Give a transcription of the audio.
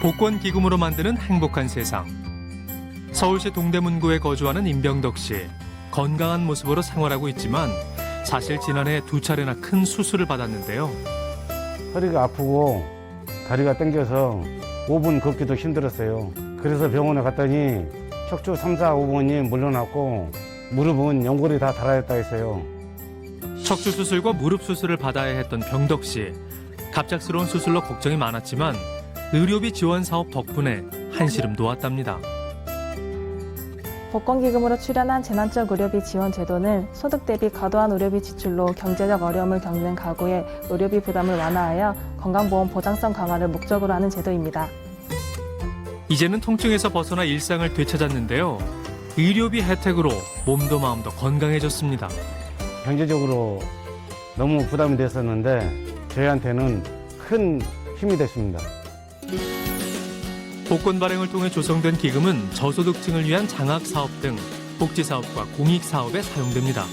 복권 기금으로 만드는 행복한 세상. 서울시 동대문구에 거주하는 임병덕 씨. 건강한 모습으로 생활하고 있지만 사실 지난해 두 차례나 큰 수술을 받았는데요. 허리가 아프고 다리가 당겨서 5분 걷기도 힘들었어요. 그래서 병원에 갔더니 척추 3, 4, 5번이 물러났고 무릎은 연골이 다 달아있다 했어요. 척추 수술과 무릎 수술을 받아야 했던 병덕 씨. 갑작스러운 수술로 걱정이 많았지만 의료비 지원 사업 덕분에 한시름 놓았답니다. 복권기금으로 출연한 재난적 의료비 지원 제도는 소득 대비 과도한 의료비 지출로 경제적 어려움을 겪는 가구의 의료비 부담을 완화하여 건강보험 보장성 강화를 목적으로 하는 제도입니다. 이제는 통증에서 벗어나 일상을 되찾았는데요. 의료비 혜택으로 몸도 마음도 건강해졌습니다. 경제적으로 너무 부담이 됐었는데 저희한테는 큰 힘이 됐습니다. 복권 발행을 통해 조성된 기금은 저소득층을 위한 장학 사업 등 복지 사업과 공익 사업에 사용됩니다.